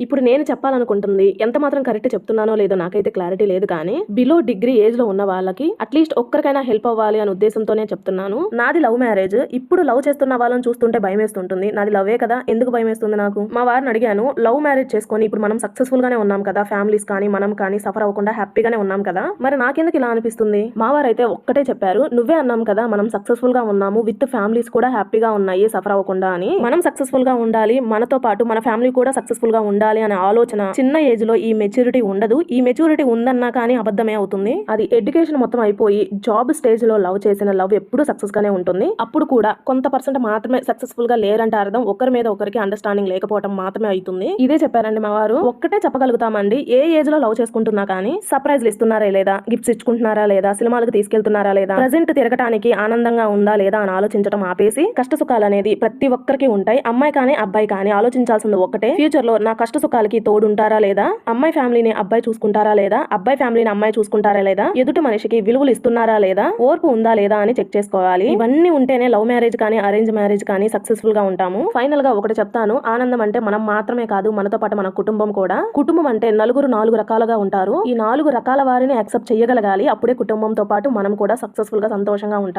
ఇప్పుడు నేను చెప్పాలనుకుంటుంది ఎంత మాత్రం కరెక్ట్ చెప్తున్నానో లేదో నాకైతే క్లారిటీ లేదు కానీ బిలో డిగ్రీ ఏజ్లో ఉన్న వాళ్ళకి అట్లీస్ట్ ఒక్కరికైనా హెల్ప్ అవ్వాలి అనే ఉద్దేశంతోనే చెప్తున్నాను. నాది లవ్ మ్యారేజ్ ఇప్పుడు లవ్ చేస్తున్న వాళ్ళని చూస్తుంటే భయం వేస్తుంటుంది నాది లవ్ కదా ఎందుకు భయం వేస్తుంది నాకు? మా వారిని అడిగాను లవ్ మ్యారేజ్ చేసుకొని ఇప్పుడు మనం సక్సెస్ఫుల్ గానే ఉన్నాం కదా ఫ్యామిలీస్ కానీ మనం కానీ సఫర్ అవ్వకుండా హ్యాపీగానే ఉన్నాం కదా? మరి నాకెందుకు ఇలా అనిపిస్తుంది? మా వారైతే ఒక్కటే చెప్పారు నువ్వే అన్నాం కదా మనం సక్సెస్ఫుల్గా ఉన్నాము విత్ ఫ్యామిలీస్ కూడా హ్యాపీగా ఉన్నాయి సఫర్ అవ్వకుండా అని. మనం సక్సెస్ఫుల్గా ఉండాలి మనతో పాటు మన ఫ్యామిలీ కూడా సక్సెస్ఫుల్గా ఉండాలి అనే ఆలోచన చిన్న ఏజ్లో ఈ మెచ్యూరిటీ ఉండదు. ఈ మెచ్యూరిటీ ఉందన్నా కానీ అబద్ధమే అవుతుంది. అది ఎడ్యుకేషన్ మొత్తం అయిపోయి జాబ్ స్టేజ్లో లవ్ చేసిన లవ్ ఎప్పుడు సక్సెస్ గానే ఉంటుంది. అప్పుడు కూడా కొంత పర్సెంట్ మాత్రమే సక్సెస్ఫుల్గా లేరంటే అర్థం ఒకరి మీద ఒకరికి అండర్స్టాండింగ్ లేకపోవడం మాత్రమే అవుతుంది. ఇదే చెప్పారండి మా వారు. ఒక్కటే చెప్పగలుగుతామండి. ఏ ఏజ్లో లవ్ చేసుకుంటున్నా కానీ సర్ప్రైజ్లు ఇస్తున్నారా లేదా? గిఫ్ట్స్ ఇచ్చుకుంటున్నారా లేదా? సినిమాలకు తీసుకెళ్తున్నారా లేదా? ప్రజెంట్ తిరగటానికి ఆనందంగా ఉందా లేదా అని ఆలోచించడం ఆపేసి కష్ట సుఖాలు అనేది ప్రతి ఒక్కరికి ఉంటాయి. అమ్మాయి కానీ అబ్బాయి కానీ ఆలోచించాల్సింది ఒక్కటే. ఫ్యూచర్లో నా కష్ట సుఖాలకి తోడుంటారా లేదా? అమ్మాయి ఫ్యామిలీని అబ్బాయి చూసుకుంటారా లేదా? అబ్బాయి ఫ్యామిలీని అమ్మాయి చూసుకుంటారా లేదా? ఎదుటి మనిషికి విలువలు ఇస్తున్నారా లేదా? ఓర్పు ఉందా లేదా అని చెక్ చేసుకోవాలి. ఇవన్నీ ఉంటేనే లవ్ మ్యారేజ్ కానీ అరేంజ్ మ్యారేజ్ కానీ సక్సెస్ఫుల్గా ఉంటాము. ఫైనల్గా ఒకటి చెప్తాను. ఆనందం అంటే మనం మాత్రమే కాదు మనతో పాటు మన కుటుంబం కూడా. కుటుంబం అంటే నలుగురు నాలుగు రకాలుగా ఉంటారు. ఈ నాలుగు రకాల వారిని యాక్సెప్ట్ చేయగలగాలి. అప్పుడే కుటుంబంతో పాటు మనం కూడా సక్సెస్ఫుల్గా సంతోషంగా ఉంటాం.